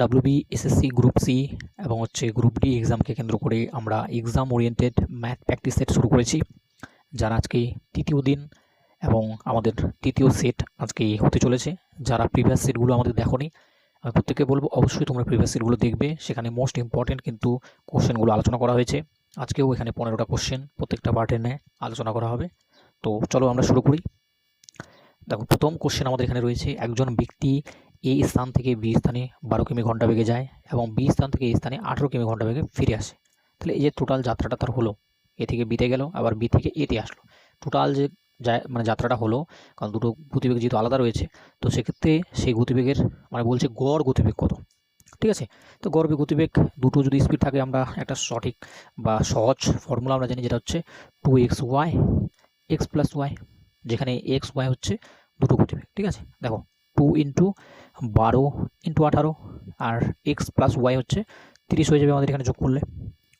WB SSC group C এবং হচ্ছে group D এক্সামকে কেন্দ্র করে আমরা exam oriented math practice set শুরু করেছি, যারা আজকে তৃতীয় দিন এবং আমাদের তৃতীয় সেট আজকে হতে চলেছে। যারা প্রিভিয়াস সেটগুলো আমাদের দেখোনি, আমি প্রত্যেককে বলব অবশ্যই তোমরা প্রিভিয়াস সেটগুলো দেখবে। সেখানে মোস্ট ইম্পর্টেন্ট কিন্তু কোশ্চেনগুলো আলোচনা করা হয়েছে। আজকেও এখানে পনেরোটা কোশ্চেন প্রত্যেকটা পার্টের নিয়ে আলোচনা করা হবে। তো চলো আমরা শুরু করি। দেখো, প্রথম কোশ্চেন আমাদের এখানে রয়েছে, একজন ব্যক্তি এ স্থান থেকে বি স্থানে বারো কিমি ঘণ্টা বেগে যায় এবং বি স্থান থেকে এই স্থানে আঠেরো কিমি ঘণ্টা বেগে ফিরে আসে। তাহলে এই যে টোটাল যাত্রাটা তার হলো, এ থেকে বিতে গেল, আবার বি থেকে এতে আসলো। টোটাল যে মানে যাত্রাটা হলো, কারণ দুটো গতিবেগ যেহেতু আলাদা রয়েছে, তো সেক্ষেত্রে সেই গতিবেগের মানে বলছে গড় গতিবেগ কত, ঠিক আছে? তো গড় গতিবেগ দুটো যদি স্পিড থাকে, আমরা একটা সঠিক বা সহজ ফর্মুলা আমরা জানি, যেটা হচ্ছে two x y x plus y যেখানে এক্স ওয়াই হচ্ছে দুটো গতিবেগ, ঠিক আছে? দেখো টু ইন্টু বারো ইন্টু আঠারো আর এক্স প্লাস ওয়াই হচ্ছে তিরিশ হয়ে যাবে আমাদের এখানে যোগ করলে।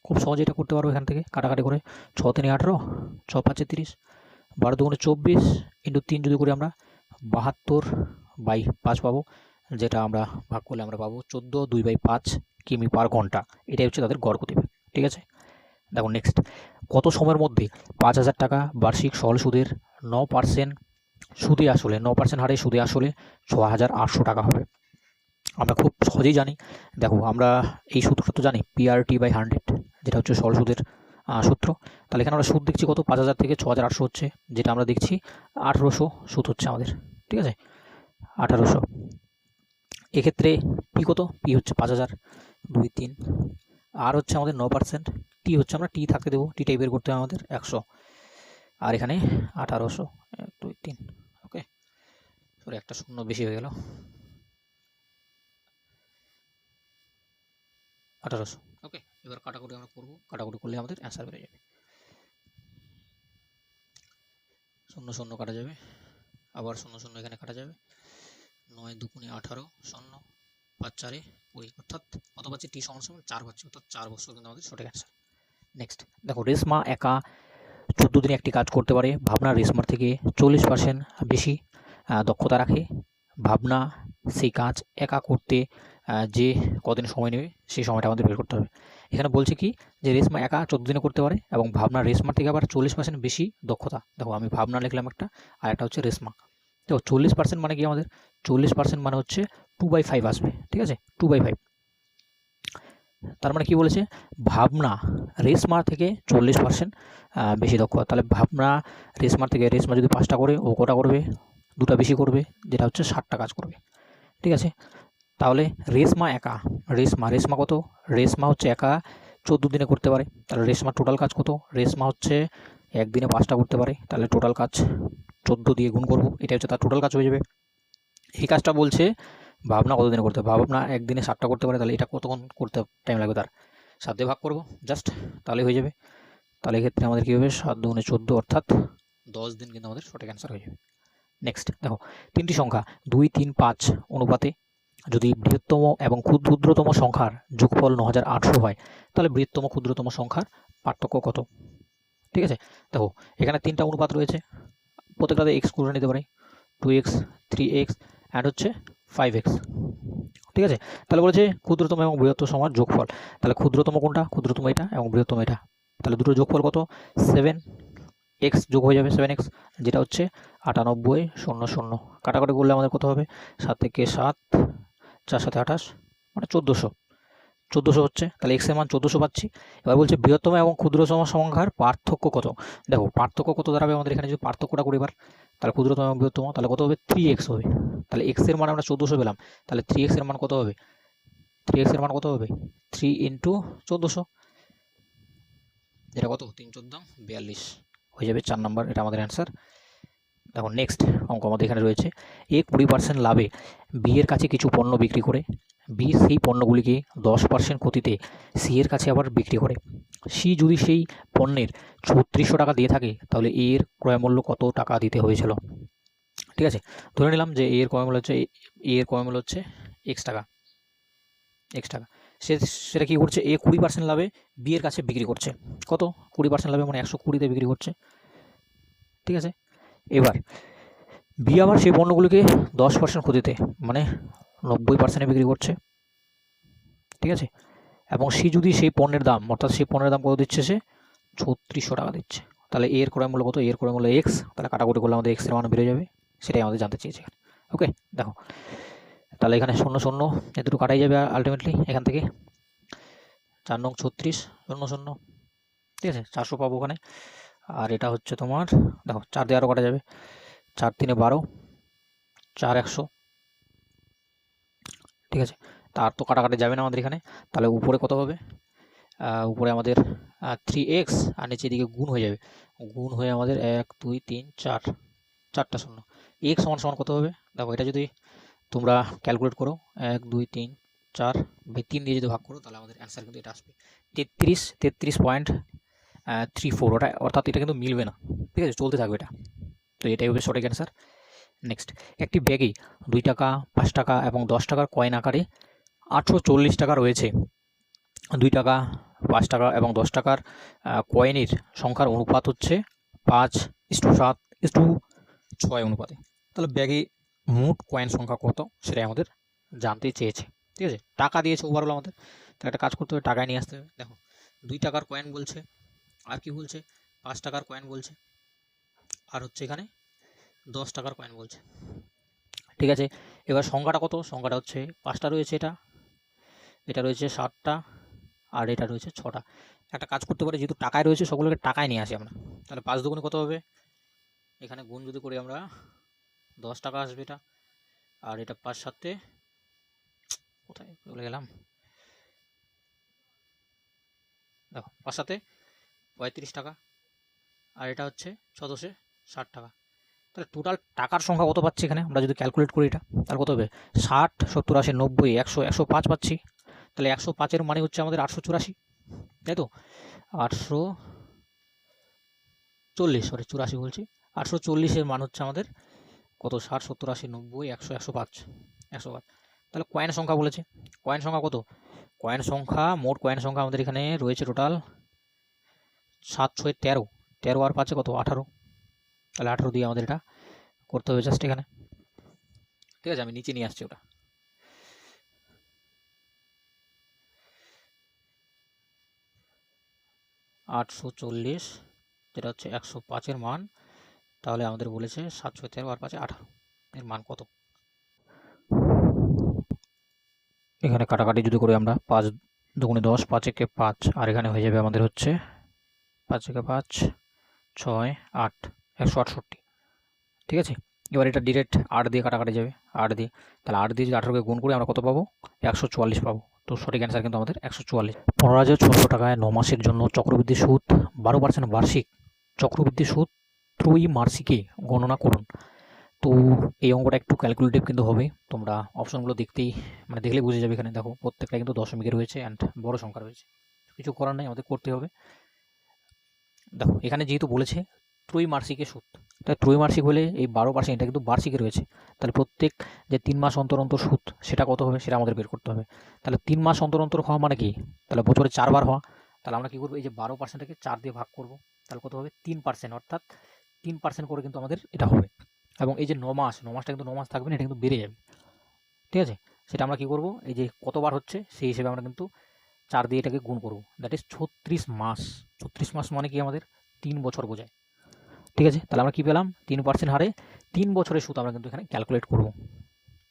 খুব সহজে এটা করতে পারব এখান থেকে কাটাকাটি করে। ছ তিনে আঠারো, ছ পাঁচে তিরিশ, বারো দুগুণে চব্বিশ ইন্টু তিন যদি করি আমরা বাহাত্তর বাই পাঁচ পাবো, যেটা আমরা ভাগ করলে আমরা পাবো চোদ্দ দুই বাই পাঁচ কিমি পার ঘণ্টা। এটাই হচ্ছে তাদের গড় গতিবেগ, ঠিক আছে? দেখো নেক্সট কত সময়ের মধ্যে পাঁচ হাজার টাকা বার্ষিক সরল সুদের ন পার্সেন্ট সুদে আসলে, ন পার্সেন্ট হারে সুদে আসলে ছ হাজার আটশো টাকা হবে। আমরা খুব সহজেই জানি। দেখো, আমরা এই সূত্রটা তো জানি পিআরটি বাই হান্ড্রেড যেটা হচ্ছে সরল সুদের সূত্র। তাহলে এখানে আমরা সুদ দেখছি কত? পাঁচ হাজার থেকে ছ হাজার আটশো হচ্ছে, যেটা আমরা দেখছি আঠেরোশো সুদ হচ্ছে আমাদের, ঠিক আছে? আঠারোশো। এক্ষেত্রে পি কত? পি হচ্ছে পাঁচ হাজার, দুই তিন। আর হচ্ছে আমাদের ন পার্সেন্ট টি হচ্ছে আমরা টি থাকতে দেবো টিটাই বের করতে হবে আমাদের একশো। আর এখানে আঠারোশো, এক, দুই, তিন ওকে সরি একটা শূন্য বেশি হয়ে গেল। আঠারোশো ওকে এবার কাটাকুটি আমরা করব। কাটাকুটি করলে আমাদের অ্যান্সার বেড়ে যাবে। শূন্য শূন্য কাটা যাবে। আবার শূন্য শূন্য এখানে কাটা যাবে। নয় দুগুণে আঠারো, শূন্য, পাঁচ চারে কুড়ি, অর্থাৎ কত পাচ্ছি? টি সমান সমান চার পাচ্ছি, অর্থাৎ চার বছর কিন্তু আমাদের সঠিক অ্যান্সার নেক্সট দেখো, রেশমা একা চোদ্দ দিনে একটি কাজ করতে পারে। ভাবনা রেশমার থেকে চল্লিশ পার্সেন্ট বেশি দক্ষতা রাখে। ভাবনা সেই কাজ একা করতে যে কদিন সময় নেবে সেই সময়টা আমাদের বের করতে হবে। এখানে বলছে কি যে রেশমা একা চোদ্দ দিনে করতে পারে এবং ভাবনা রেশমার থেকে আবার চল্লিশ পার্সেন্ট বেশি দক্ষতা। দেখো আমি ভাবনা লিখলাম একটা আর একটা হচ্ছে রেশমা। দেখো চল্লিশ পার্সেন্ট মানে কি আমাদের? চল্লিশ পার্সেন্ট মানে হচ্ছে টু বাই ফাইভ আসবে, ঠিক আছে? টু বাই ফাইভ তার মানে কি বলেছে? ভাবনা রেশমার থেকে চল্লিশ পার্সেন্ট বেশি দক্ষ। তাহলে ভাবনা রেশমার থেকে রেশমা যদি পাঁচটা করে, ও কোটা করবে? দুটা বেশি করবে, যেটা হচ্ছে ষাটটা কাজ করবে। ঠিক আছে? তাহলে রেশমা একা। রেশমা রেশমা কত? রেশমা হচ্ছে একা, চোদ্দ দিনে করতে পারে। তাহলে রেশমার টোটাল কাজ কত? রেশমা হচ্ছে একদিনে পাঁচটা করতে পারে। তাহলে টোটাল কাজ চোদ্দ দিয়ে গুণ করব। এটা হচ্ছে তার টোটাল কাজ হয়ে যাবে। এই কাজটা বলছে ভাবনা কতদিনে করতে হবে? ভাবনা একদিনে সাতটা করতে পারে, তাহলে এটা কতক্ষণ করতে টাইম লাগবে তার? দিয়ে ভাগ করব জাস্ট তাহলে হয়ে যাবে। তাহলে এক্ষেত্রে আমাদের কী হবে? সাত দুগুণে চোদ্দ অর্থাৎ দশ দিন কিন্তু আমাদের সঠিক অ্যান্সার হয়ে যাবে। নেক্সট দেখো, তিনটি সংখ্যা, দুই, তিন, পাঁচ অনুপাতে যদি বৃহত্তম এবং ক্ষুদ্রতম সংখ্যার যোগফল ন হয়, তাহলে বৃহত্তম, ক্ষুদ্রতম সংখ্যার পার্থক্য কত? ঠিক আছে? দেখো, এখানে তিনটা অনুপাত রয়েছে। প্রত্যেকটাতে এক্স করে নিতে পারি two x three x and হচ্ছে ফাইভ এক্স ঠিক আছে? তাহলে বলেছে ক্ষুদ্রতম এবং বৃহত্তম সমান যোগফল। তাহলে ক্ষুদ্রতম কোনটা? ক্ষুদ্রতম এটা এবং বৃহত্তম এটা। তাহলে দুটো যোগফল কত? সেভেন এক্স যোগ হয়ে যাবে সেভেন এক্স যেটা হচ্ছে আটানব্বই শূন্য শূন্য। কাটাকাটি করলে আমাদের কত হবে? সাত থেকে সাত, চার সাথে আঠাশ মানে চোদ্দোশো। চোদ্দোশো হচ্ছে, তাহলে এক্সের মান চোদ্দোশো পাচ্ছি। এবার বলছে বৃহত্তম এবং ক্ষুদ্রতম সংখ্যার পার্থক্য কত? দেখো, পার্থক্য কত দাঁড়াবে আমাদের এখানে যদি পার্থক্যটা করি এবার? তাহলে ক্ষুদ্রতম এবং বৃহত্তম, তাহলে কত হবে? থ্রি এক্স হবে। তাহলে এক্সের মান আমরা চোদ্দোশো পেলাম। তাহলে থ্রি এক্সের মান কত হবে? থ্রি এক্সের মান কত হবে? থ্রি ইন্টু চোদ্দোশো। এটা কত? তিন চোদ্দ, বিয়াল্লিশ। হয়ে যাবে চার নম্বর, এটা আমাদের অ্যান্সার দেখো নেক্সট অঙ্ক আমাদের এখানে রয়েছে। এ কুড়ি পার্সেন্ট লাভে বি এর কাছে কিছু পণ্য বিক্রি করে বি সেই পণ্যগুলিকে দশ পার্সেন্ট ক্ষতিতে সি এর কাছে আবার বিক্রি করে। সি যদি সেই পণ্যের ছত্রিশশো টাকা দিয়ে থাকে, তাহলে এ এর ক্রয় মূল্য কত টাকা দিতে হয়েছিল? ঠিক আছে? ধরে নিলাম যে এর ক্রয় মূল্য হচ্ছে এ এর ক্রয় মূল্য হচ্ছে এক্স টাকা। এক্স টাকা। সে, সেটা কী করছে? এ কুড়ি পার্সেন্ট লাভে বি এর কাছে বিক্রি করছে। কত? কুড়ি পার্সেন্ট লাভে মানে একশো কুড়িতে বিক্রি করছে। ঠিক আছে? এবার বি আবার সেই পণ্যগুলিকে দশ পার্সেন্ট ক্ষতিতে মানে নব্বই পার্সেন্টে বিক্রি করছে। ঠিক আছে? এবং সে যদি সেই পণ্যের দাম, অর্থাৎ সেই পণ্যের দাম কত দিচ্ছে সে? ছত্রিশশো টাকা দিচ্ছে। তাহলে এর ক্রয় মূল্য কত এর ক্রয় মূল্য এক্স তাহলে কাটাকুটি করলে আমাদের এক্সের মান বেড়ে যাবে। সেটাই আমাদের জানতে চেয়েছে ওকে দেখো। তাহলে এখানে শূন্য শূন্য, এ দুটো কাটাই যাবে আলটিমেটলি এখান থেকে। চার নং ছত্রিশ, শূন্য শূন্য। ঠিক আছে? চারশো পাবো ওখানে। আর এটা হচ্ছে তোমার, দেখো, চার দিয়ে আরও কাটা যাবে। চার তিনে বারো, চার একশো। ঠিক আছে? তার তো কাটাকাটি যাবে না আমাদের এখানে। তাহলে উপরে কত হবে? উপরে আমাদের থ্রি এক্স আর নিচে এদিকে গুণ হয়ে যাবে। গুণ হয়ে আমাদের এক, দুই, তিন, চার, চারটা শূন্য। এক্স সমান সমান কত হবে? দেখো, এটা যদি তোমরা ক্যালকুলেট করো, এক, দুই, তিন, চার তিন দিয়ে যদি ভাগ করো, তাহলে আমাদের অ্যান্সার কিন্তু এটা আসবে। তেত্রিশ তেত্রিশ পয়েন্ট থ্রি ফোর ওটা অর্থাৎ এটা কিন্তু মিলবে না। ঠিক আছে? চলতে থাকবে এটা। তো এটাই হবে সঠিক অ্যান্সার নেক্সট একটি ব্যাগেই দুই টাকা, পাঁচ টাকা এবং দশ টাকার কয়েন আকারে আটশো চল্লিশ টাকা রয়েছে। দুই টাকা, পাঁচ টাকা এবং দশ টাকার কয়েনের সংখ্যার অনুপাত হচ্ছে পাঁচ ইস্টু সাত ইস্টু ছয় অনুপাতে। তাহলে ব্যাগে মোট কয়েন সংখ্যা কত সেটাই আমাদের জানতে চেয়েছে। ঠিক আছে? টাকা দিয়েছে ওভারঅল আমাদের। তো একটা কাজ করতে হবে, টাকায় নিয়ে আসতে হবে। দেখো, দুই টাকার কয়েন বলছে আর কি বলছে? পাঁচ টাকার কয়েন বলছে। আর হচ্ছে এখানে দশ টাকার কয়েন বলছে। ঠিক আছে, এবার সংখ্যাটা কত? সংখ্যাটা হচ্ছে পাঁচটা রয়েছে এটা। এটা রয়েছে সাতটা আর এটা রয়েছে ছটা। একটা কাজ করতে পারি, যেহেতু টাকায় রয়েছে, সকলকে টাকায় নিয়ে আসি আমরা। তাহলে পাঁচ দুগুণে কত হবে? এখানে গুণ যদি করি আমরা, দশ টাকা আসবে এটা। আর এটা পাঁচ সাতে, কোথায় চলে গেলাম? দেখো, পাঁচ সাতে পঁয়ত্রিশ টাকা। আর এটা হচ্ছে ছ দশে ষাট টাকা। তাহলে টোটাল টাকার সংখ্যা কত পাচ্ছি এখানে? আমরা যদি ক্যালকুলেট করি এটা, তাহলে কত হবে? ষাট, সত্তর, আশি, নব্বই, একশো একশো পাঁচ পাচ্ছি। তাহলে একশো পাঁচের মানে হচ্ছে আমাদের আটশো চুরাশি, তাই তো? আটশো চল্লিশ সরি চুরাশি বলছি। আটশো চল্লিশের মান হচ্ছে আমাদের কত? ষাট, সত্তর, আশি, নব্বই, একশো একশো পাঁচ একশো পাঁচ। তাহলে কয়েন সংখ্যা বলেছে। কয়েন সংখ্যা কত? কয়েন সংখ্যা, মোট কয়েন সংখ্যা আমাদের এখানে রয়েছে টোটাল সাত, ছয়, তেরো। তেরো আর পাঁচে কত? আঠারো। তাহলে আঠারো দিয়ে আমাদের এটা করতে হবে জাস্ট এখানে। ঠিক আছে, আমি নিচে নিয়ে আসছি ওটা। আটশো চল্লিশ, যেটা হচ্ছে একশো পাঁচের মান, তাহলে আমাদের বলেছে সাতশো তেরো আর পাঁচে আঠারো। এর মান কত? এখানে কাটাকাটি যদি করি আমরা, পাঁচ দুগুণে দশ, পাঁচ একে পাঁচ, আর এখানে হয়ে যাবে আমাদের হচ্ছে পাঁচ একে পাঁচ, ছয়, আট, একশো আটষট্টি। ঠিক আছে? এবার এটা ডিরেক্ট আট দিয়ে কাটাকাটি যাবে। আট দিয়ে। তাহলে আট দিয়ে যদি আঠারোকে গুণ করি, আমরা কত পাবো? একশো চুয়াল্লিশ পাবো। তো সঠিক অ্যান্সার কিন্তু আমাদের একশো চুয়াল্লিশ। পনেরো হাজার ছশো টাকায় ন মাসের জন্য চক্রবৃদ্ধি সুদ বারো পার্সেন্ট বার্ষিক। চক্রবৃদ্ধি সুদ ত্রয়ী মার্সিকে গণনা করুন। তো এই অঙ্কটা একটু ক্যালকুলেটিভ কিন্তু হবে। তোমরা অপশনগুলো দেখতেই মানে দেখলে বুঝে যাবে এখানে। দেখো, প্রত্যেকটা কিন্তু দশমিকের রয়েছে অ্যান্ড বড় সংখ্যা রয়েছে। কিছু করার নেই, আমাদের করতে হবে। দেখো, এখানে যেহেতু বলেছে ত্রৈমাসিকে সুদ, তাই ত্রৈমাসিক হলে এই বারো পার্সেন্ট এটা কিন্তু বার্ষিকে রয়েছে। তাহলে প্রত্যেক যে তিন মাস অন্তর অন্তর সুদ, সেটা কত হবে? সেটা আমাদের বের করতে হবে। তাহলে তিন মাস অন্তর অন্তর হওয়া মানে কি? তাহলে বছরে চারবার হওয়া। তাহলে আমরা কী করব? এই যে বারো পার্সেন্টটাকে চার দিয়ে ভাগ করব। তাহলে কত হবে? তিন পার্সেন্ট অর্থাৎ তিন পার্সেন্ট করে কিন্তু আমাদের এটা হবে। এবং এই যে ন মাস, ন মাসটা কিন্তু ন মাস থাকবে না, এটা কিন্তু বেড়ে যাবে। ঠিক আছে? সেটা আমরা কী করব? এই যে কতবার হচ্ছে, সেই হিসেবে আমরা কিন্তু চার দিয়ে এটাকে গুণ করব। দ্যাট ইজ ছত্রিশ মাস। ছত্রিশ মাস মানে কি আমাদের? তিন বছর বোঝায়। ঠিক আছে? তাহলে আমরা কী পেলাম? তিন পার্সেন্ট হারে তিন বছরের সুদ আমরা কিন্তু এখানে ক্যালকুলেট করব।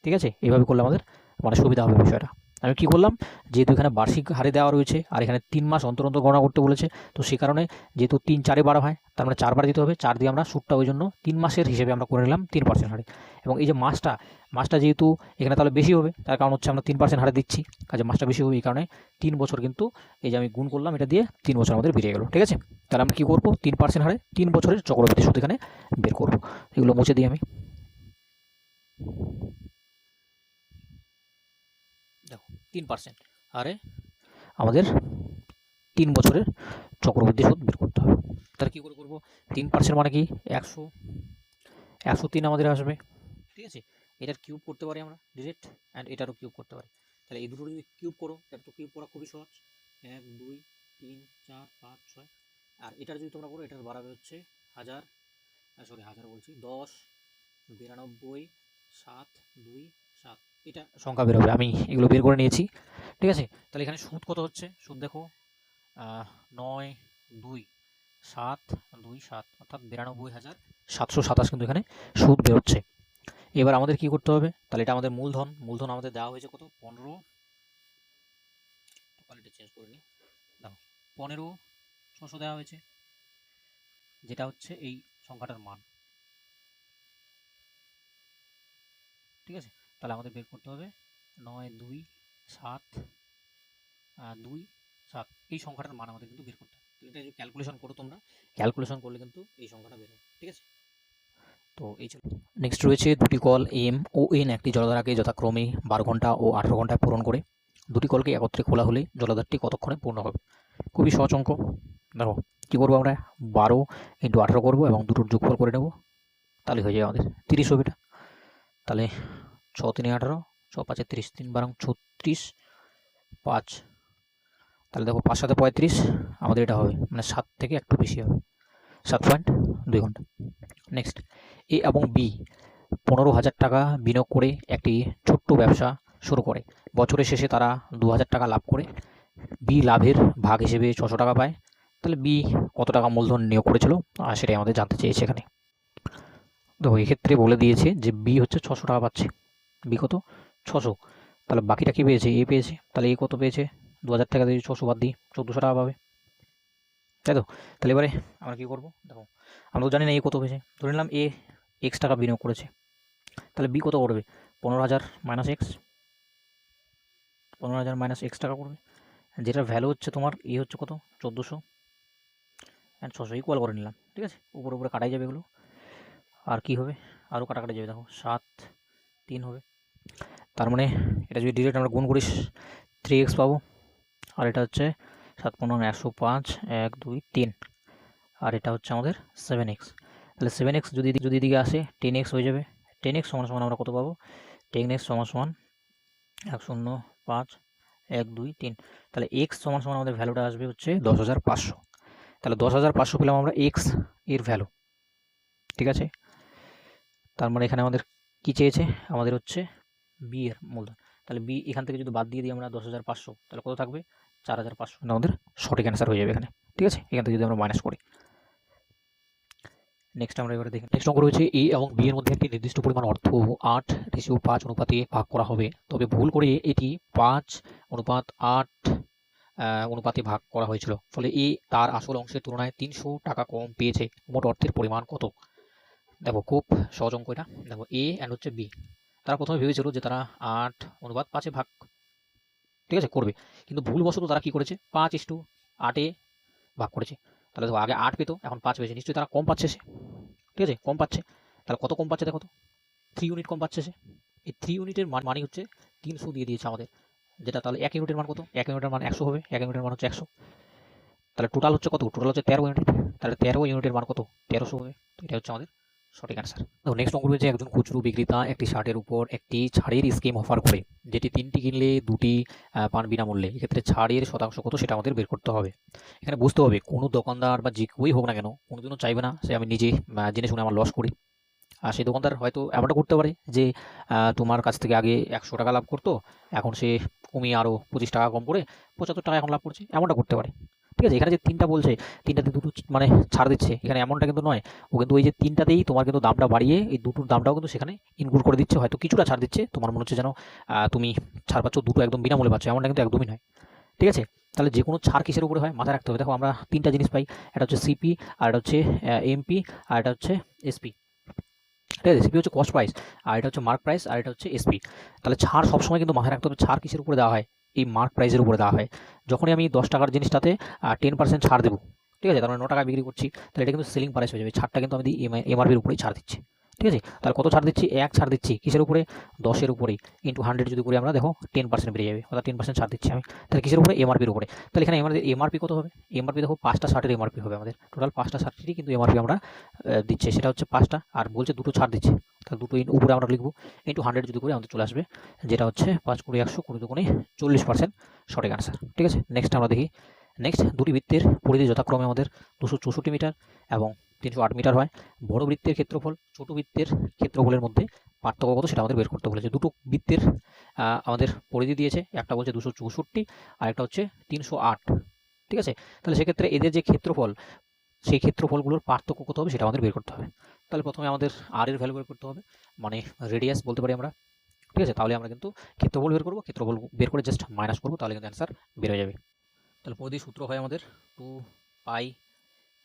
ঠিক আছে? এইভাবে করলে আমাদের মানে সুবিধা হবে বিষয়টা। আমি কী করলাম যেহেতু এখানে বার্ষিক হারে দেওয়া রয়েছে, আর এখানে তিন মাস অন্তর অন্তর গণনা করতে বলেছে, তো সে কারণে যেহেতু তিন চারে বারো হয়, তার মানে চারবার দিতে হবে, চার দিয়ে আমরা সুদটা ওই জন্য তিন মাসের হিসেবে আমরা করে নিলাম তিন পার্সেন্ট হারে। এবং এই যে মাসটা মাসটা যেহেতু এখানে তাহলে বেশি হবে, তার কারণ হচ্ছে আমরা তিন পার্সেন্ট হারে দিচ্ছি, কাজে মাসটা বেশি হবে, এই কারণে তিন বছর কিন্তু এই যে আমি গুণ করলাম, এটা দিয়ে তিন বছর আমাদের বেরিয়ে গেলো, ঠিক আছে? তাহলে আমরা কী করব? তিন পার্সেন্ট হারে তিন বছরের চক্রবৃদ্ধি সুদ এখানে বের করব, এগুলো মুছে দিই আমি দেখো তিন পার্সেন্ট আরে? আমাদের তিন বছরের চক্রবৃদ্ধি সুদ বের করতে হবে। তাহলে কী করে করব? তিন পার্সেন্ট মানে কি? একশো। একশো তিন আমাদের আসবে। ঠিক আছে? এটার কিউব করতে পারি আমরা ডিরেক্ট অ্যান্ড এটারও কিউব করতে পারি। তাহলে এই দুটো যদি কিউব করো, তাহলে তো কিউব করা খুবই সহজ। এক, দুই, তিন, চার, পাঁচ, ছয়। আর এটার যদি তোমরা করো, এটার বাড়াবে হচ্ছে হাজার। সরি হাজার বলছি, দশ, বিরানব্বই, সাত, দুই, সাত। এটা সংখ্যা বেরোবে আমি এগুলো বের করে নিয়েছি। ঠিক আছে? তাহলে এখানে সুদ কত হচ্ছে? সুদ দেখো। নয়, দুই, সাত দুই, সাত, অর্থাৎ বিরানব্বই হাজার সাতশো সাতাশ কিন্তু এখানে সুদ বেরোচ্ছে এবার আমাদের কি করতে হবে? তাহলে এটা আমাদের মূলধন। মূলধন আমাদের দেওয়া হয়েছে কত? পনেরো। কোয়ালিটি চেঞ্জ করে নিই দেখো পনেরো ছশো দেওয়া হয়েছে। যেটা হচ্ছে এই সংখ্যাটার মান। ঠিক আছে? তাহলে আমাদের বের করতে হবে নয়, দুই, সাত দুই, সাত। এই সংখ্যাটার মান আমাদের কিন্তু বের করতে হবে। এটা যদি ক্যালকুলেশন করো তোমরা ক্যালকুলেশন করলে কিন্তু এই সংখ্যাটা বের হবে, ঠিক আছে? তো এই নেক্সট রয়েছে দুটি কল এম ও এন একটি জলধারাকে যথাক্রমে বারো ঘণ্টা ও আঠারো ঘন্টায় পূরণ করে। দুটি কলকে একত্রে খোলা হলে জলাধারটি কতক্ষণে পূর্ণ হবে? খুবই সহজ অঙ্ক। দেখো, কী করব আমরা? বারো ইন্টু আঠারো করব এবং দুটোর যোগফল করে নেব। তাহলে হয়ে যাবে আমাদের তিরিশ হবে তাহলে ছ তিনে আঠারো ছ পাঁচে তিরিশ, তিন বারং ছত্রিশ, পাঁচ। তাহলে দেখো পাঁচ সাথে পঁয়ত্রিশ, আমাদের এটা হবে মানে সাত থেকে একটু বেশি হবে। সাত পয়েন্ট দুই ঘণ্টা। নেক্সট এ এবং বি পনেরো হাজার টাকা বিনিয়োগ করে একটি ছোট্ট ব্যবসা শুরু করে। বছরের শেষে তারা দু হাজার টাকা লাভ করে। বি লাভের ভাগ হিসেবে ছশো টাকা পায়। তাহলে বি কত টাকা মূলধন নিয়োগ করেছিল? আর সেটাই আমাদের জানতে চেয়েছে এখানে। দেখো, এক্ষেত্রে বলে দিয়েছে যে বি হচ্ছে ছশো টাকা পাচ্ছে। বি কত? ছশো। তাহলে বাকিটা কি পেয়েছে? এ পেয়েছে। তাহলে এ কত পেয়েছে? দু হাজার টাকা দিয়ে ছশো বাদ দিই চোদ্দোশো টাকা পাবে। তাই তো? তাহলে এবারে আমরা কী করব? দেখো, আমরা তো জানি না এ কত পেয়েছে। ধরে নিলাম এ এক্স টাকা বিনিয়োগ করেছে। তাহলে বি কত করবে? পনেরো হাজার মাইনাস এক্স। পনেরো হাজার মাইনাস এক্স টাকা করবে। যেটার ভ্যালু হচ্ছে তোমার, এ হচ্ছে কত? চোদ্দোশো। অ্যান্ড ছশো ইকুয়াল করে নিলাম। ঠিক আছে? উপরে উপরে কাটাই যাবে এগুলো। আর কি হবে? আরও কাটাকাটি যাবে। দেখো, সাত, তিন হবে। তার মানে এটা যদি ডিরেক্ট আমরা গুণ করিস থ্রি এক্স পাবো। আর এটা হচ্ছে সাত পনেরো একশো পাঁচ, এক, দুই, তিন। আর এটা হচ্ছে আমাদের সেভেন এক্স তাহলে সেভেন এক্স যদি যদি এদিকে আসে টেন এক্স হয়ে যাবে। টেন এক্স সমান সমান আমরা কত পাবো? টেন এক্স সমান সমান এক শূন্য পাঁচ, এক, দুই, তিন। তাহলে এক্স সমান সমান আমাদের ভ্যালুটা আসবে হচ্ছে দশ হাজার পাঁচশো। তাহলে দশ হাজার পাঁচশো পেলাম আমরা এক্সের ভ্যালু ঠিক আছে? তার মানে এখানে আমাদের কী চেয়েছে? আমাদের হচ্ছে বি এর মূলধন তাহলে বি এখান থেকে যদি বাদ দিয়ে দিই আমরা দশ হাজার পাঁচশো, তাহলে কত থাকবে? চার হাজার পাঁচশো। আমাদের সঠিক অ্যান্সার হয়ে যাবে এখানে। ঠিক আছে? এখান থেকে যদি আমরা মাইনাস করি। নেক্সট আমরা এবারে দেখি। নেক্সট অঙ্ক রয়েছে এ এবং বি এর মধ্যে একটি নির্দিষ্ট পরিমাণ অর্থ আট রেশিও পাঁচ অনুপাতে ভাগ করা হবে। তবে ভুল করে এটি পাঁচ অনুপাত আট অনুপাতে ভাগ করা হয়েছিল। ফলে এ তার আসল অংশের তুলনায় তিনশো টাকা কম পেয়েছে। মোট অর্থের পরিমাণ কত? দেখো, খুব সহজ অঙ্ক এটা। দেখো এ অ্যান্ড হচ্ছে বি তারা প্রথমে ভেবেছিল যে তারা আট অনুবাদ, পাঁচে ভাগ। ঠিক আছে, করবে। কিন্তু ভুলবশত তারা কি করেছে? পাঁচ ইস্টু আটে ভাগ করেছে। তাহলে দেখো, আগে আট পেতো, এখন পাঁচ পেয়েছে। নিশ্চয়ই তারা কম পাচ্ছে সে। ঠিক আছে, কম পাচ্ছে। তাহলে কত কম পাচ্ছে দেখো তো? থ্রি ইউনিট কম পাচ্ছে সে। এই থ্রি ইউনিটের মান, মানই হচ্ছে তিনশো দিয়ে দিয়েছে আমাদের। যেটা তাহলে এক ইউনিটের মান কত? এক ইউনিটের মান একশো হবে, এক ইউনিটের মান হচ্ছে একশো। তাহলে টোটাল হচ্ছে কত? টোটাল হচ্ছে তেরো ইউনিট তাহলে তেরো ইউনিটের মান কত? তেরোশো হবে। তো এটা হচ্ছে আমাদের সঠিক অ্যান্সার তো নেক্সট অঙ্ক রয়েছে একজন খুচরো বিক্রেতা, একটি শার্টের উপর একটি ছাড়ের স্কিম অফার করে, যেটি তিনটি কিনলে দুটি পান বিনামূল্যে। এক্ষেত্রে ছাড়ের শতাংশ কত সেটা আমাদের বের করতে হবে। এখানে বুঝতে হবে, কোনো দোকানদার বা যে কেউই হোক না কেন কোনো কোনোদিনও চাইবে না সে আমি নিজে জেনে শুনে আমার লস করি। আর সেই দোকানদার হয়তো এমনটা করতে পারে যে তোমার কাছ থেকে আগে একশো টাকা লাভ করতো, এখন সে কমিয়ে আরও পঁচিশ টাকা কম করে পঁচাত্তর টাকা এখন লাভ করছে, এমনটা করতে পারে। ঠিক আছে, এখানে যে তিনটা বলছে তিনটাতে দুটো মানে ছাড় দিচ্ছে, এখানে এমনটা কিন্তু নয়। ও কিন্তু ওই যে তিনটাতেই তোমার কিন্তু দামটা বাড়িয়ে, এই দুটোর দামটাও কিন্তু সেখানে ইনক্লুড করে দিচ্ছে, হয়তো কিছুটা ছাড় দিচ্ছে। তোমার মনে হচ্ছে যেন তুমি ছাড় পাচ্ছ, দুটো একদম বিনামূল্যে পাচ্ছ, এমনটা কিন্তু একদমই নয়। ঠিক আছে? তাহলে যে কোনো ছাড় কিসের উপরে হয়, মাথায় রাখতে হবে। দেখো, আমরা তিনটা জিনিস পাই এটা হচ্ছে সিপি আর এটা হচ্ছে এমপি আর এটা হচ্ছে এসপি ঠিক আছে? সিপি হচ্ছে কস্ট প্রাইস আর এটা হচ্ছে মার্ক প্রাইস আর এটা হচ্ছে এসপি তাহলে ছাড় সবসময় কিন্তু মাথায় রাখতে হবে, ছাড় কিসের উপরে দেওয়া হয়? এই মার্ক প্রাইসের উপরে দেওয়া হয়। যখনই আমি দশ টাকার জিনিসটাতে টেন পার্সেন্ট ছাড় দেবো, ঠিক আছে? তার মানে ন টাকা বিক্রি করছি, তাহলে এটা কিন্তু সেলিং প্রাইস হয়ে যাবে। ছাড়টা কিন্তু আমি এমআরপির উপরেই ছাড় দিচ্ছি, ঠিক আছে? তাহলে কত ছাড় দিচ্ছি? এক ছাড় দিচ্ছি। কিসের উপরে? দশের উপরেই ইন্টু হান্ড্রেড যদি করি আমরা, দেখো টেন পার্সেন্ট বেড়ে যাবে। অর্থাৎ টেন পার্সেন্ট ছাড় দিচ্ছি আমি। তাহলে কিসের উপরে? এমআরপির উপরে। তাহলে এখানে এমআরপি এমআরপি কত হবে? এমআরপি দেখো, পাঁচটা শার্টের এমআরপি হবে আমাদের। টোটাল পাঁচটা শার্টেরই কিন্তু এমআরপি আমরা দিচ্ছে। সেটা হচ্ছে পাঁচটা, আর বলছে দুটো ছাড় দিচ্ছে। তাহলে দুটো ইন- উপরে আমরা লিখব ইন্টু হান্ড্রেড যদি করে আমাদের চলে আসবে, যেটা হচ্ছে পাঁচ কুড়ি একশো কুড়ি দুগুণে চল্লিশ পার্সেন্ট সঠিক আনসার ঠিক আছে? নেক্সট আমরা দেখি নেক্সট দুটি বৃত্তের পরিধি যথাক্রমে আমাদের দুশো চৌষট্টি মিটার এবং তিনশো আট মিটার হয়। বড় বৃত্তের ক্ষেত্রফল, ছোট বৃত্তের ক্ষেত্রফলের মধ্যে পার্থক্য কত সেটা আমাদের বের করতে বলেছে। দুটো বৃত্তের আমাদের পরিধি দিয়েছে, একটা বলছে দুশো চৌষট্টি আর একটা হচ্ছে তিনশো আট, ঠিক আছে? তাহলে সেক্ষেত্রে এদের যে ক্ষেত্রফল, সেই ক্ষেত্রফলগুলোর পার্থক্য কত হবে সেটা আমাদের বের করতে হবে। তাহলে প্রথমে আমাদের আর এর ভ্যালু বের করতে হবে। মানে রেডিয়াস বলতে পারি আমরা। ঠিক আছে? তাহলে আমরা কিন্তু ক্ষেত্রফল বের করব। ক্ষেত্রফল বের করে জাস্ট মাইনাস করব, তাহলে কিন্তু অ্যান্সার বের হয়ে যাবে। তাহলে পরিধি সূত্র হয় আমাদের টু পাই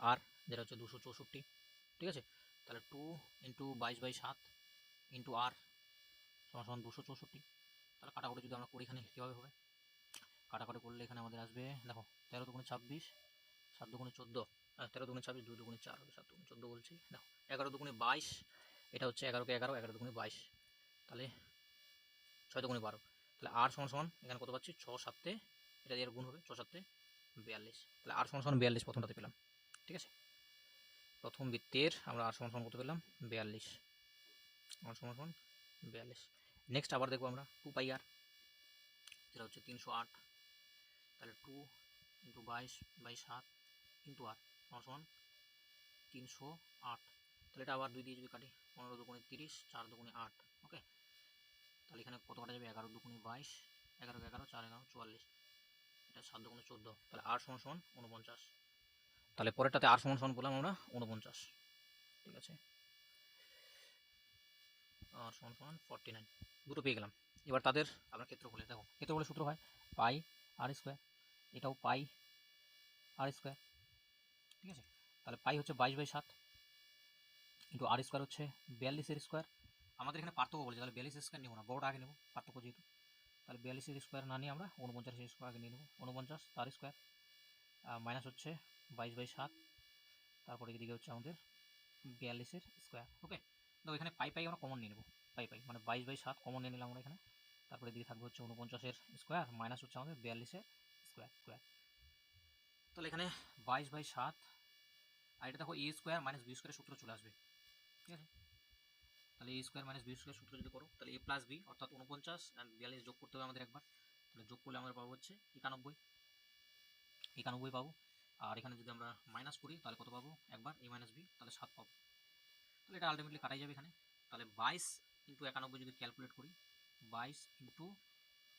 আর যেটা হচ্ছে দুশো চৌষট্টি। ঠিক আছে? তাহলে টু ইন্টু বাইশ বাই সাত ইন্টু আর সমান সমান দুশো চৌষট্টি। তাহলে কাটাকুটি যদি আমরা করি এখানে, কীভাবে হবে? কাটাকাটি করলে এখানে আমাদের আসবে, দেখো, তেরো দুগুণে ছাব্বিশ, সাত দুগুণে চোদ্দ। তেরো দুগুণে ছাব্বিশ, দুই দুগুণে চার হবে, সাত দুগুণে চোদ্দ বলছি। দেখো, এগারো দুগুণে বাইশ, এটা হচ্ছে এগারোকে এগারো এগারো দুগুণে বাইশ। তাহলে ছয় দুগুণে বারো। তাহলে আর সমান সমান এখানে কত পাচ্ছি? ছ সাতে, এটা দিয়ে গুণ হবে, ছ সাতে বিয়াল্লিশ। তাহলে আর সমান সমান বিয়াল্লিশ প্রথমটাতে পেলাম, ঠিক আছে? প্রথম বৃত্তের আমরা আর সমান সমান কত পেলাম? বিয়াল্লিশ। আর সমান সমান বিয়াল্লিশ। নেক্সট আবার দেখব আমরা টু পাই আর যেটা হচ্ছে তিনশো আট। তাহলে টু ইন্টু বাইশ, বাই সাত ইন্টু আট সমান তিনশো আট। তাহলে এটা আবার দুই দিয়ে যদি কাটি, পনেরো দুগুণে তিরিশ, চার দুগুণে আট ওকে তাহলে এখানে কত কাটা যাবে? এগারো দুগুণে বাইশ, এগারো এগারো, চার এগারো, চুয়াল্লিশ। এটা সাত দুগুণে চোদ্দ, তাহলে আর সমান সমান উনপঞ্চাশ তাহলে পরেরটাতে আর সমান সমান বললাম আমরা উনপঞ্চাশ ঠিক আছে? আর সমান সমান ফর্টি নাইন দুটো পেয়ে গেলাম। এবার তাদের আমরা ক্ষেত্রফলে, দেখো, ক্ষেত্রফলের সূত্র হয় পাই আর স্কোয়ার, এটাও পাই আর স্কোয়ার। ঠিক আছে? তাহলে পাই হচ্ছে বাইশ বাই সাত ইন্টু আর স্কোয়ার হচ্ছে বিয়াল্লিশের স্কোয়ার। আমাদের এখানে পার্থক্য বলেছে, তাহলে বিয়াল্লিশ স্কোয়ার নেব না, বড়টা আগে নেব, পার্থক্য যেহেতু। তাহলে বিয়াল্লিশের স্কোয়ার না নিয়ে আমরা উনপঞ্চাশের স্কোয়ার আগে নিয়ে নেব উনপঞ্চাশ তার স্কোয়ার মাইনাস হচ্ছে বাইশ বাই সাত, তারপরে এদিকে হচ্ছে আমাদের বিয়াল্লিশের স্কোয়ার ওকে তো এখানে পাই পাই আমরা কমন নিয়ে নেব, পাই পাই মানে বাইশ বাই সাত কমন নিয়ে নিলাম আমরা এখানে, তারপরে এদিকে থাকবে হচ্ছে উনপঞ্চাশের স্কোয়ার মাইনাস হচ্ছে আমাদের বিয়াল্লিশের স্কোয়ার স্কোয়ার তাহলে এখানে বাইশ বাই সাত আর এটা দেখো এ স্কোয়ার মাইনাস বি স্কোয়ারের সূত্র চলে আসবে। ঠিক আছে? তাহলে a square minus b square সূত্র যদি করো, তাহলে এ প্লাস বি অর্থাৎ উনপঞ্চাশ অ্যান্ড বিয়াল্লিশ যোগ করতে হবে আমাদের একবার। তাহলে যোগ করলে আমরা পাবো হচ্ছে একানব্বই। একানব্বই পাবো। আর এখানে যদি আমরা মাইনাস করি, তাহলে কত পাবো? একবার এ মাইনাস বি তাহলে সাত পাবো। তাহলে এটা আলটিমেটলি কাটাই যাবে এখানে। তাহলে বাইশ ইন্টু একানব্বই যদি ক্যালকুলেট করি, বাইশ ইন্টু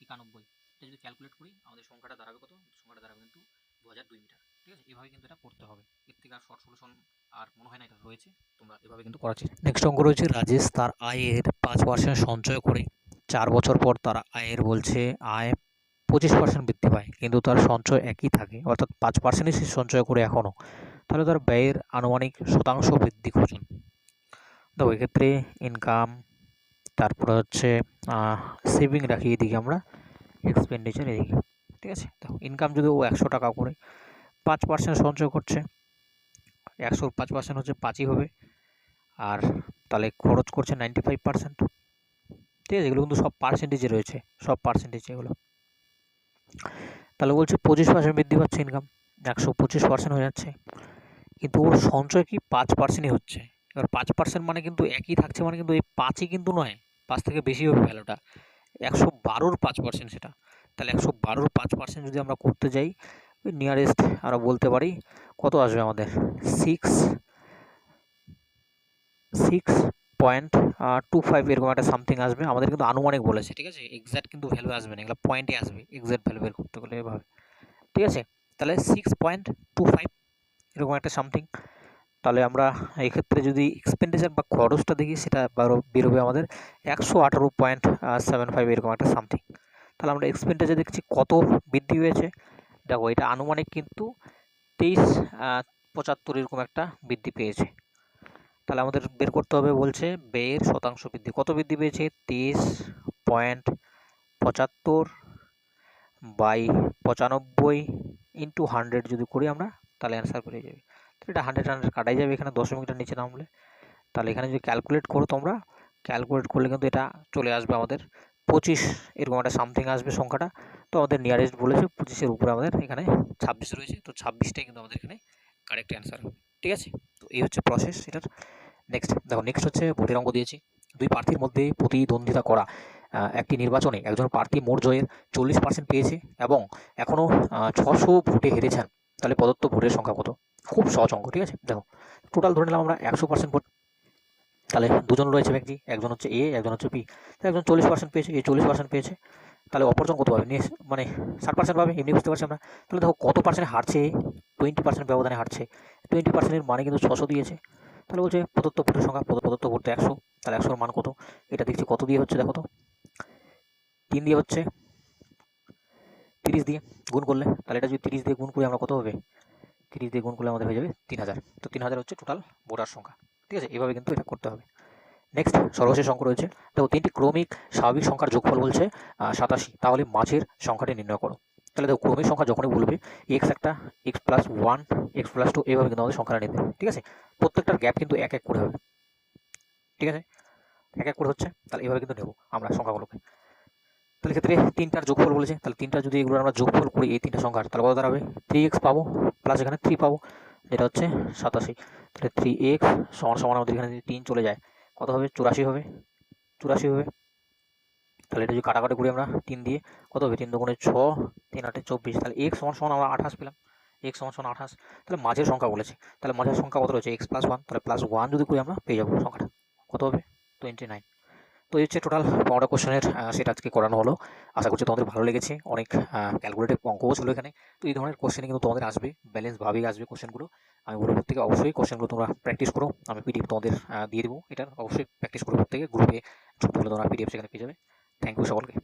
একানব্বই। এটা যদি ক্যালকুলেট করি, আমাদের সংখ্যাটা দাঁড়াবে কত? সংখ্যাটা দাঁড়াবে কিন্তু দু হাজার দুই মিটার। ঠিক আছে? এভাবে কিন্তু এটা করতে হবে। এর থেকে আর শর্ট সলিউশন আর মনে হয় না এটা রয়েছে। তোমরা এভাবে কিন্তু চেষ্টা নেক্সট অঙ্ক রয়েছে, রাজেশ তার আয়ের পাঁচ পার্সেন্ট সঞ্চয় করে চার বছর পর তার আয়ের বলছে আয় পঁচিশ পার্সেন্ট বৃদ্ধি পায়, কিন্তু তার সঞ্চয় একই থাকে, অর্থাৎ পাঁচ পার্সেন্টই সে সঞ্চয় করে এখনও তাহলে তার ব্যয়ের আনুমানিক শতাংশ বৃদ্ধি খুঁজুন। দেখো, এক্ষেত্রে ইনকাম তারপরে হচ্ছে সেভিং রাখি এদিকে আমরা এক্সপেন্ডিচার এদিকে। ঠিক আছে? দেখো ইনকাম যদি ও একশো টাকা করে পাঁচ পার্সেন্ট সঞ্চয় করছে। একশো পাঁচ পার্সেন্ট হচ্ছে পাঁচই হবে। আর তাহলে খরচ করছে নাইনটি ফাইভ পার্সেন্ট ঠিক আছে, এগুলো কিন্তু সব পার্সেন্টেজে রয়েছে, সব পার্সেন্টেজ এগুলো। তাহলে বলছে পঁচিশ পার্সেন্ট বৃদ্ধি পাচ্ছে ইনকাম একশো পঁচিশ পার্সেন্ট হয়ে যাচ্ছে। কিন্তু ওর সঞ্চয় কি পাঁচ পার্সেন্টই হচ্ছে? এবার পাঁচ পার্সেন্ট মানে কিন্তু একই থাকছে মানে কিন্তু এই পাঁচই কিন্তু নয়, পাঁচ থেকে বেশি হবে ভ্যালুটা একশো বারোর পাঁচ পার্সেন্ট সেটা। তাহলে একশো বারোর পাঁচ পার্সেন্ট যদি আমরা করতে যাই নিয়ারেস্ট আমরা বলতে পারি। কত আসবে আমাদের? Six six point two five এরকম একটা সামথিং আসবে। আমাদের কিন্তু আনুমানিক বলেছে, ঠিক আছে? এক্স্যাক্ট কিন্তু ভ্যালু আসবে না, এগুলো পয়েন্টে আসবে এক্স্যাক্ট ভ্যালু বের করতে গেলে এভাবে। ঠিক আছে? তাহলে সিক্স পয়েন্ট টু ফাইভ এরকম একটা সামথিং তাহলে আমরা এক্ষেত্রে যদি এক্সপেন্ডিচার বা খরচটা দেখি, সেটা বারো বেরোবে আমাদের একশো আঠারো পয়েন্ট সেভেন ফাইভ এরকম একটা সামথিং তাহলে আমরা এক্সপেন্ডিচার দেখছি কত বৃদ্ধি হয়েছে। দেখো, এটা আনুমানিক কিন্তু তেইশ পঁচাত্তর এরকম একটা বৃদ্ধি পেয়েছে। তাহলে আমাদের বের করতে হবে বলছে ব্যয়ের শতাংশ বৃদ্ধি। কত বৃদ্ধি পেয়েছে? তেইশ পয়েন্ট পঁচাত্তর বাই পঁচানব্বই ইন্টু হান্ড্রেড যদি করি আমরা, তাহলে অ্যান্সার পেয়ে যাবে। তো এটা হান্ড্রেড হান্ড্রেড কাটাই যাবে এখানে দশমিকটা নিচে নামলে। তাহলে এখানে যদি ক্যালকুলেট করো তোমরা ক্যালকুলেট করলে কিন্তু এটা চলে আসবে আমাদের পঁচিশ, এরকম একটা সামথিং আসবে সংখ্যাটা। তো আমাদের নিয়ারেস্ট বলেছে পঁচিশের উপরে আমাদের এখানে ছাব্বিশ রয়েছে। তো ছাব্বিশটাই কিন্তু আমাদের এখানে কারেক্ট অ্যান্সার ঠিক আছে? তো এই হচ্ছে প্রসেস এটার। নেক্সট দেখো নেক্সট হচ্ছে ভোটের অঙ্ক দিয়েছি। দুই প্রার্থীর মধ্যে প্রতিদ্বন্দ্বিতা করা। একটি নির্বাচনে একজন প্রার্থী মোট জয়ের চল্লিশ পার্সেন্ট পেয়েছে এবং এখনও ছশো ভোটে হেরেছেন। তাহলে প্রদত্ত ভোটের সংখ্যা কত? খুব সহজ অঙ্ক, ঠিক আছে? দেখো টোটাল ধরে নিলাম আমরা একশো পার্সেন্ট ভোট। তাহলে দুজন রয়েছে ব্যক্তি, একজন হচ্ছে এ একজন হচ্ছে তাহলে একজন চল্লিশ পার্সেন্ট পেয়েছে এ চল্লিশ পার্সেন্ট পেয়েছে। তাহলে অপরজন কত পাবে? মানে ষাট পার্সেন্ট পাবে? এমনি বুঝতে পারছি আমরা। তাহলে দেখো কত পার্সেন্ট হারছে? টোয়েন্টি পার্সেন্ট ব্যবধানে হারছে। টোয়েন্টি পার্সেন্টের মানে কিন্তু ছশো দিয়েছে। তাহলে বলছে প্রদত্ত ভোটের সংখ্যা প্রদ- প্রদত্ত ভোট একশো। তাহলে একশোর মান কত? এটা দেখছি কত দিয়ে হচ্ছে দেখো তো। তিন দিয়ে হচ্ছে তিরিশ দিয়ে গুণ করলে। তাহলে এটা যদি তিরিশ দিয়ে গুণ করি আমরা কত হবে? তিরিশ দিয়ে গুণ করলে আমাদের হয়ে যাবে তিন হাজার। তো তিন হাজার হচ্ছে টোটাল ভোটার সংখ্যা। ঠিক আছে? এভাবে কিন্তু এটা করতে হবে। নেক্সট সর্বশেষ অঙ্ক রয়েছে। দেখো তিনটি ক্রমিক স্বাভাবিক সংখ্যার যোগফল বলছে সাতাশি। তাহলে মাঝের সংখ্যাটি নির্ণয় করো। তাহলে দেখো, ক্রমিক সংখ্যা যখনই বলবে এক্স একটা x plus one x plus two এইভাবে কিন্তু আমাদের সংখ্যাটা নিতে ঠিক আছে? প্রত্যেকটার গ্যাপ কিন্তু এক এক করে হবে। ঠিক আছে? এক এক করে হচ্ছে, তাহলে এভাবে কিন্তু নেব আমরা সংখ্যাগুলোকে। তাহলে ক্ষেত্রে তিনটার যোগফল বলেছে, তাহলে তিনটা যদি এগুলো আমরা যোগফল করি এই তিনটা সংখ্যার, তাহলে কত দাঁড়াবে? থ্রি এক্স পাবো প্লাস এখানে থ্রি পাবো, যেটা হচ্ছে সাতাশি। তাহলে থ্রি এক্স সমান সমান আমাদের এখানে তিন চলে যায় কত হবে? চুরাশি হবে। চুরাশি হবে। তাহলে এটা যদি কাটাকাটি করি আমরা তিন দিয়ে, কত হবে? তিন দুগুণে ছ, তিন আটে চব্বিশ। তাহলে এক সমান সমান আমরা আঠাশ পেলাম। এক সমান সমান আঠাশ। তাহলে মাঝের সংখ্যা বলেছে। তাহলে মাঝের সংখ্যা কত রয়েছে? এক্স প্লাস ওয়ান তাহলে প্লাস ওয়ান যদি করি আমরা পেয়ে যাব সংখ্যাটা। কত হবে? টোয়েন্টি নাইন তো এই হচ্ছে টোটাল পনেরো কোশ্চেনের সেটা আজকে করানো হলো। আশা করছি তোমাদের ভালো লেগেছে। অনেক ক্যালকুলেটেড অঙ্কও ছিল এখানে। তো এই ধরনের কোশ্চেন কিন্তু তোমাদের আসবে ব্যালেন্স ভাবেই আসবে কোশ্চেনগুলো আমি বলব থেকে অবশ্যই কোশ্চেনগুলো তোমরা প্র্যাকটিস করো। আমি পিডিএফ তোমাদের দিয়ে দেবো। এটার অবশ্যই প্র্যাকটিস করো থেকে গ্রুপে যুক্ত হলে তোমরা পিডিএফ সেখানে পেয়ে যাবে। থ্যাংক ইউ সকলকে।